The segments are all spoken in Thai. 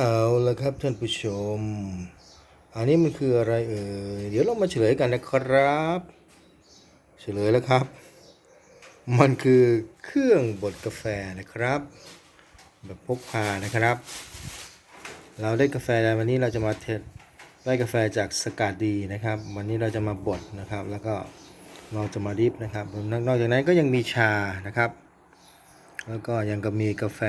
เอาละครับท่านผู้ชม อันนี้มันคืออะไรเอ่ย เดี๋ยวเรามาเฉลยกันนะครับ เฉลยแล้วครับ มันคือเครื่องบดกาแฟนะครับ แบบพกพานะครับ เราได้กาแฟแล้ววันนี้เราจะมาเทสได้กาแฟจากสกัดดีนะครับ วันนี้เราจะมาบดนะครับ แล้วก็เราจะมาดริฟนะครับนอกจากนั้นก็ยังมีชานะครับ แล้วก็ยังก็มีกาแฟ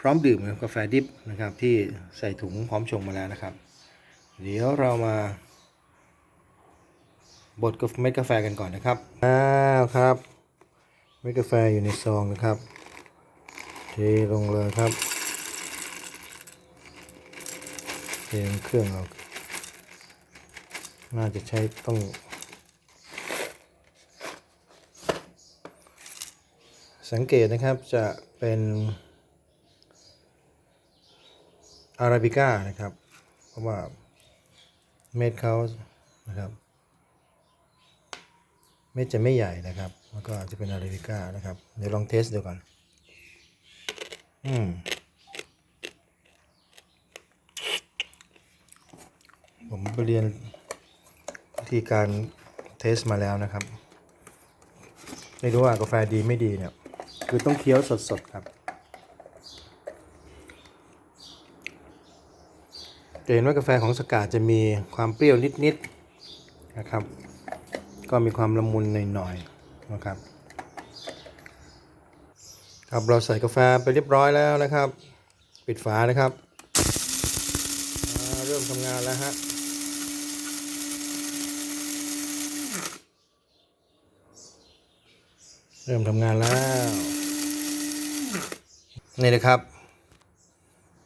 พร้อมดื่มกับกาแฟดิบนะครับ ที่ใส่ถุงพร้อมชงมาแล้วนะครับ เดี๋ยวเรามาบดกเม็ดกาแฟกันก่อนนะครับอ้าวครับเม็ดกาแฟอยู่ในซองนะครับเทลงเลยครับเทลงเครื่องเอาน่าจะใช้ต้องสังเกตนะครับจะเป็น อาราบิก้านะครับ เพราะว่าเม็ดเขานะครับ เม็ดจะไม่ใหญ่นะครับ แล้วก็จะเป็นอาราบิก้านะครับ เดี๋ยวลองเทสดูก่อน อืมผมไปเรียนวิธีการเทสมาแล้วนะครับ ไม่รู้ว่ากาแฟดีไม่ดีเนี่ย คือต้องเคี้ยวสดๆครับ จะเห็นว่ากาแฟของสกาจะมีความเปรี้ยวนิดๆนะครับ ก็มีความละมุนหน่อยๆนะครับครับเราใส่กาแฟไปเรียบร้อยแล้วนะครับ ปิดฝานะครับ เริ่มทำงานแล้วฮะเริ่มทำงานแล้ว นี่นะครับ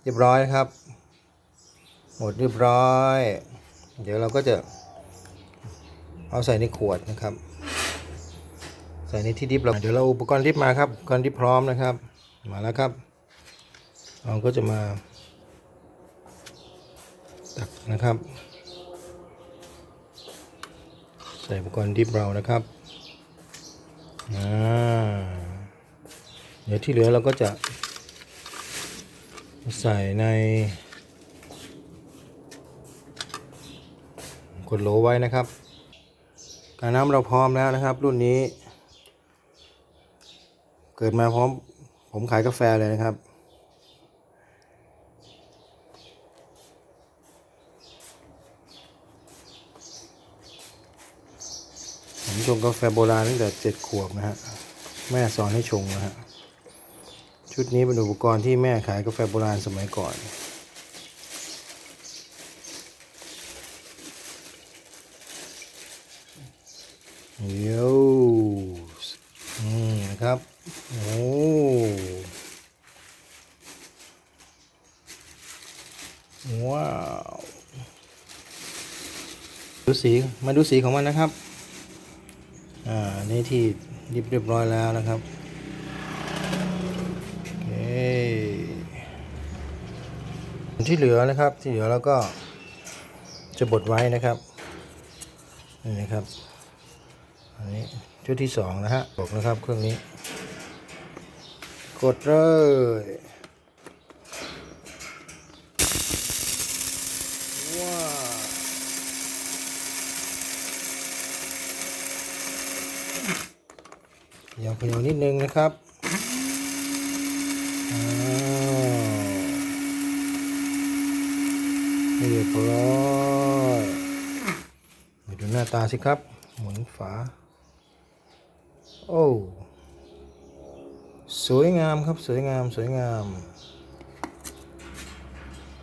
เรียบร้อยนะครับ หมดเรียบร้อย เดี๋ยวเราก็จะเอาใส่ในขวดนะครับ ใส่ในที่ดิบเราเดี๋ยวเราอุปกรณ์ดิบมาครับอุปกรณ์ดิบพร้อมนะครับ มาแล้วครับ เราก็จะมาตักนะครับ ใส่อุปกรณ์ดิบเรานะครับอ่าเดี๋ยวที่เหลือเราก็จะใส่ใน กดโหลไว้นะครับการน้ำเราพร้อมแล้วนะครับ รุ่นนี้ เกิดมาพร้อม ผมขายกาแฟเลยนะครับ ผมชงกาแฟโบราณตั้งแต่เจ็ดขวบนะฮะแม่สอนให้ชงนะฮะชุดนี้เป็นอุปกรณ์ที่แม่ขายกาแฟโบราณสมัยก่อน เดี๋ยวนี่นะครับ โอ้ว้าวดูสีมาดูสีของมันนะครับ อ่า นี่ที่ดิบเรียบร้อยแล้วนะครับโอเคที่เหลือนะครับที่เหลือแล้วก็จะบดไว้นะครับนี่นะครับ อันนี้ชุดที่สองนะฮะบอกนะครับเครื่องนี้ กดเลยว้าวพยายามพยายามนิดนึงนะครับอ้าวเรียบร้อยมาดูหน้าตาสิครับ หมุนฝา โอ้ สวยงามครับ สวยงาม สวยงาม